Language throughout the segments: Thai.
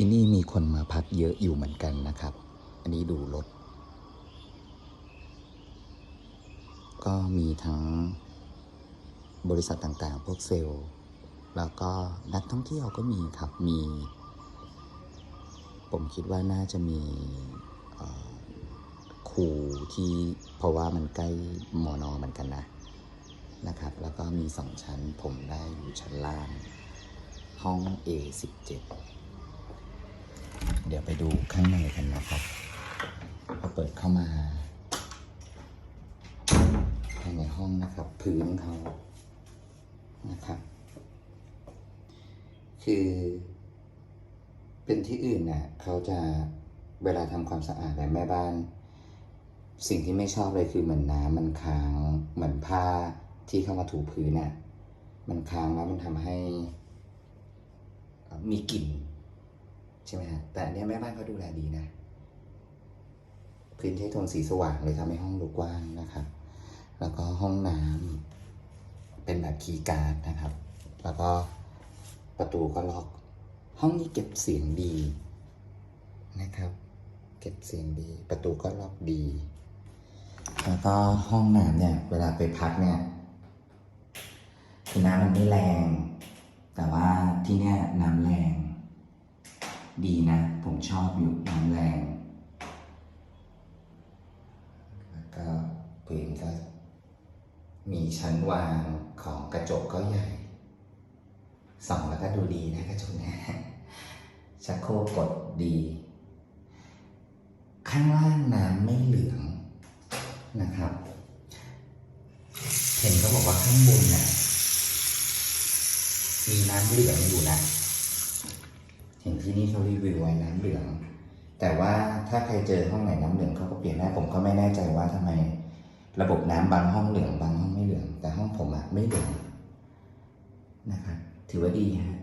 ที่นี่มีคนมาพักเยอะอยู่เหมือนกันนะครับ อันนี้ดูรถ ก็มีทั้งบริษัทต่างๆ พวกเซลล์ แล้วก็นักท่องเที่ยวก็มีครับ มี ผมคิดว่าน่าจะมีครูที่เพราะว่ามันใกล้มอนอเหมือนกันนะนะครับ แล้วก็มีสองชั้นผมได้อยู่ชั้นล่าง ห้อง A17 เดี๋ยวไปดูข้างในกันนะครับพอเปิดเข้ามาภายในห้องนะครับ พื้นเขานะครับ คือเป็นที่อื่นน่ะเขาจะเวลาทำความสะอาดแต่แม่บ้าน สิ่งที่ไม่ชอบเลยคือเหมือนน้ำมันค้างเหมือนผ้าที่เข้ามาถูพื้นน่ะ มันค้างแล้วมันทำให้ มีกลิ่น ใช่ไหมฮะแต่อันเนี้ยแม่บ้านเขาดูแลดีนะ พื้นที่โทนสีสว่างเลยทำให้ห้องดูกว้างนะครับ แล้วก็ห้องน้ำเป็นแบบคีย์การ์ดนะครับ แล้วก็ประตูก็ล็อก ห้องนี้เก็บเสียงดีนะครับ เก็บเสียงดี ประตูก็ล็อกดี แล้วก็ห้องน้ำเนี่ย เวลาไปพักเนี่ยคือน้ำมันไม่แรง แต่ว่าที่เนี่ยน้ำแรง ดีนะ ผมชอบอยู่น้ำแรงแล้วก็พื้นก็มีชั้นวางของกระจกก็ใหญ่ส่องแล้วก็ดูดีนะกระจกนี่ยชักโครกกดดี ข้างล่างน้ำไม่เหลืองนะครับ เห็นเขาบอกว่าข้างบนน่ะมีน้ำเหลืองอยู่นะ ห็นที่นี่เขารีวิวไว้น้ำเหลือง แต่ว่าถ้าใครเจอห้องไหนน้ำเหลืองเขาก็เปลี่ยนได้ผมก็ไม่แน่ใจว่าทำไม ระบบน้ำบางห้องเหลืองบางห้องไม่เหลือง แต่ห้องผมอะไม่เหลืองนะครับถือว่าดีฮะ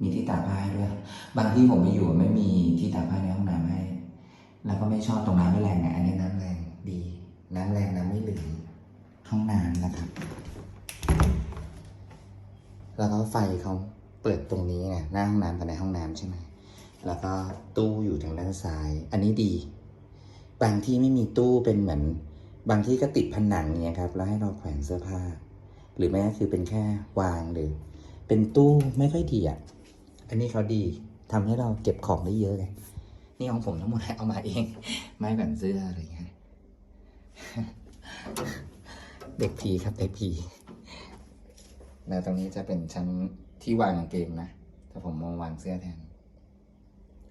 มีที่ตากผ้าด้วย บางที่ผมไม่อยู่ไม่มีที่ตากผ้าในห้องน้ำให้ แล้วก็ไม่ชอบตรงน้ำไม่แรงเนี่ยอันนี้น้ำแรงดี น้ำแรงน้ำไม่เหลืองห้องน้ำนะครับ แล้วก็ไฟเขา เปิดตรงนี้ไงหน้าห้องน้ำกับในห้องน้ำใช่ไหมแล้วก็ตู้อยู่ทางด้านซ้าย อันนี้ดี บางที่ไม่มีตู้เป็นเหมือน บางที่ก็ติดผนังเนี่ยครับ แล้วให้เราแขวนเสื้อผ้า หรือแม้คือเป็นแค่วางหรือ เป็นตู้ไม่ค่อยดีอะ อันนี้เขาดีทำให้เราเก็บของได้เยอะเลย นี่ของผมทั้งหมดเอามาเอง ไม้แขวนเสื้ออะไรอย่างเงี้ย เด็กพีครับเด็กพีแล้วตรงนี้จะเป็นชั้น ที่วางกางเกงนะแต่ผมมองวางเสื้อแทน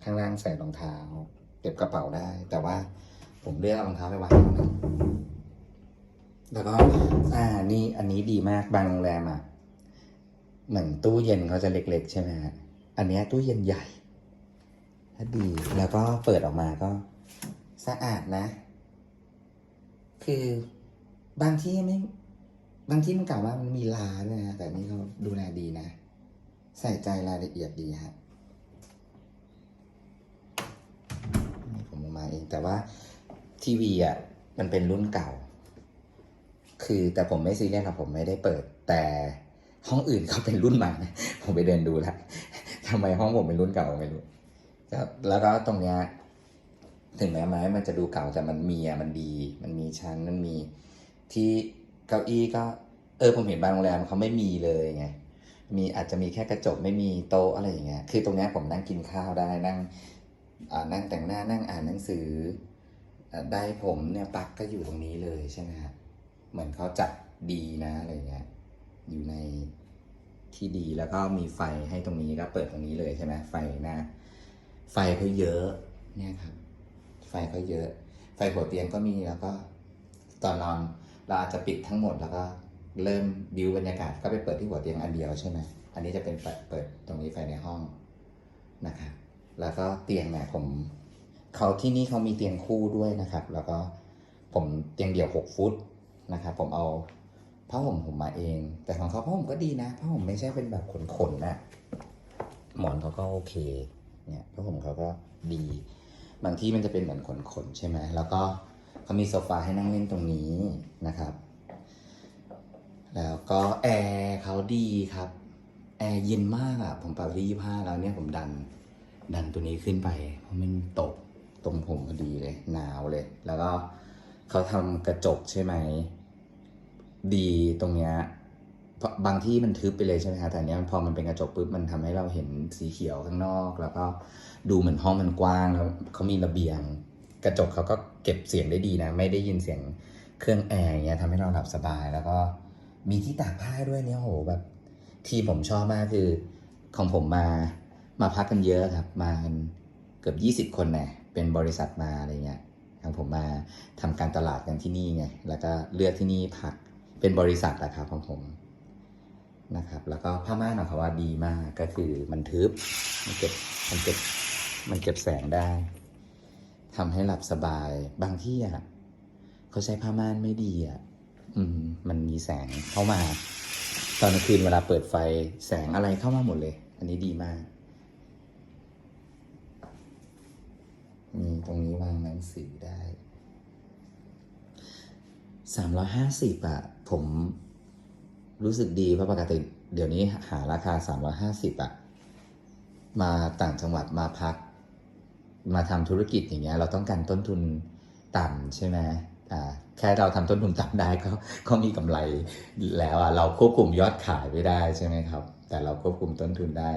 ข้างล่างใส่รองเท้าเก็บกระเป๋าได้ แต่ว่าผมเลือกรองเท้าไปวางตรงนั้นแล้วก็ อ่า นี่อันนี้ดีมากบางโรงแรมอะ เหมือนตู้เย็นเขาจะเล็ก ๆ ใช่ไหมฮะ อันนี้ตู้เย็นใหญ่ถ้าดี แล้วก็เปิดออกมาก็ สะอาดนะ คือบางที่ไม่ บางที่มันกล่าวว่ามันมีลาด้วยนะ แต่นี่เขาดูแลดีนะ ใส่ใจรายละเอียดดีฮะผมเอามาเองแต่ว่าทีวีอะมันเป็นรุ่นเก่า คือแต่ผมไม่ซีเรียสครับผมไม่ได้เปิด แต่ห้องอื่นเขาเป็นรุ่นใหม่ผมไปเดินดูแล้วทำไมห้องผมเป็นรุ่นเก่าไม่รู้แล้วก็ตรงเนี้ยถึงแม้ไม้มันจะดูเก่าแต่มันมีอะมันดี มันมีชั้นมันมีที่เก้าอี้ก็ เออผมเห็นบางโรงแรมเขาไม่มีเลยไง มีอาจจะมีแค่กระจกไม่มีโต๊ะอะไรอย่างเงี้ย คือตรงเนี้ยผมนั่งกินข้าวได้นั่งนั่งแต่งหน้านั่งอ่านหนังสืออได้ผมเนี่ยปักก็อยู่ตรงนี้เลยใช่ไหมฮะเหมือนเขาจัดดีนะอะไรเงี้ยอยู่ในที่ดีแล้วก็มีไฟให้ตรงนี้ก็เปิดตรงนี้เลยใช่ไหมไฟหน้าไฟเขาเยอะเนี่ยครับ ไฟเขาเยอะ ไฟหัวเตียงก็มีแล้วก็ ตอนนอนเราอาจจะปิดทั้งหมดแล้วก็ เริ่มบิวบรรยากาศก็ไปเปิดที่หัวเตียงอันเดียวใช่ไหมอันนี้จะเป็นเปิดตรงนี้ไฟในห้องนะครับแล้วก็เตียงเนี่ยผมเขาที่นี่เขามีเตียงคู่ด้วยนะครับ แล้วก็ผมเตียงเดี่ยวหกฟุตนะครับผมเอาผ้าห่มผมมาเอง แต่ของเขาผ้าห่มก็ดีนะผ้าห่มไม่ใช่เป็นแบบขนๆนะหมอนเขาก็โอเคเนี่ยผ้าห่มเขาก็ดี บางที่มันจะเป็นเหมือนขนๆใช่ไหมแล้วก็เขามีโซฟาให้นั่งเล่นตรงนี้นะครับ แล้วก็แอร์เขาดีครับ แอร์เย็นมากอะ่ะ ผมปรับที่ยี่ห้าแล้วเนี่ยผมดัน ดันตัวนี้ขึ้นไป เพราะมันตกตรงผมพอดีเลย หนาวเลย แล้วก็เขาทำกระจกใช่ไหม ดีตรงเนี้ยเพราะบางที่มันทึบไปเลยใช่ไหมคะแต่เนี้ยพอมันเป็นกระจกปุ๊บมันทำให้เราเห็นสีเขียวข้างนอก แล้วก็ดูเหมือนห้องมันกว้างแล้วเขามีระเบียง กระจกเขาก็เก็บเสียงได้ดีนะ ไม่ได้ยินเสียงเครื่องแอร์เงี้ยทำให้เราหลับสบายแล้วก็ มีที่ตากผ้าด้วยเนี่ยโหแบบ ที่ผมชอบมากคือของผมมามาพักกันเยอะครับ มาเกือบยี่สิบคนเนี่ยเป็นบริษัทมาอะไรเงี้ยทางผมมาทำการตลาดกันที่นี่ไงแล้วก็เลือกที่นี่พักเป็นบริษัทแหละครับของผมนะครับ แล้วก็ผ้าม่านของเขาว่าดีมากก็คือมันทึบมันเก็บมันเก็บมันเก็บแสงได้ทำให้หลับสบายบางที่อะเขาใช้ผ้าม่านไม่ดีอะ อืม มันมีแสงเข้ามา ตอนกลางคืนเวลาเปิดไฟแสงอะไรเข้ามาหมดเลย อันนี้ดีมากมีตรงนี้วางหนังสือได้สามร้อยห้าสิบอะผมรู้สึกดีเพราะปกติเดี๋ยวนี้หาราคาสามร้อยห้าสิบอะมาต่างจังหวัดมาพัก มาทำธุรกิจอย่างเงี้ย เราต้องการต้นทุนต่ำใช่ไหม แค่เราทำต้นทุนต่ำได้ก็ก็มีกำไรแล้วอะเราควบคุมยอดขายไม่ได้ใช่ไหมครับ แต่เราควบคุมต้นทุนได้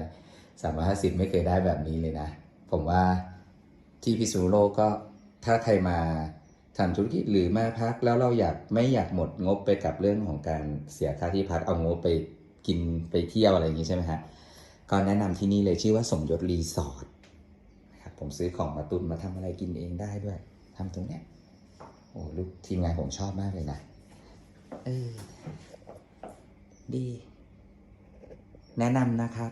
สามร้อยห้าสิบไม่เคยได้แบบนี้เลยนะ ผมว่าที่พิษณุโลกก็ถ้าใครมาทำธุรกิจหรือมาพักแล้วเราอยากไม่อยากหมดงบไปกับเรื่องของการเสียค่าที่พักเอางบไปกินไปเที่ยวอะไรอย่างนี้ใช่ไหมฮะก็แนะนำที่นี่เลยชื่อว่าสมยศรีสอร์ทครับผมซื้อของมาตุนมาทำอะไรกินเองได้ด้วยทำตรงเนี้ย โอ้ลูกทีมงานผมชอบมากเลยนะ เออ ดี แนะนำนะครับ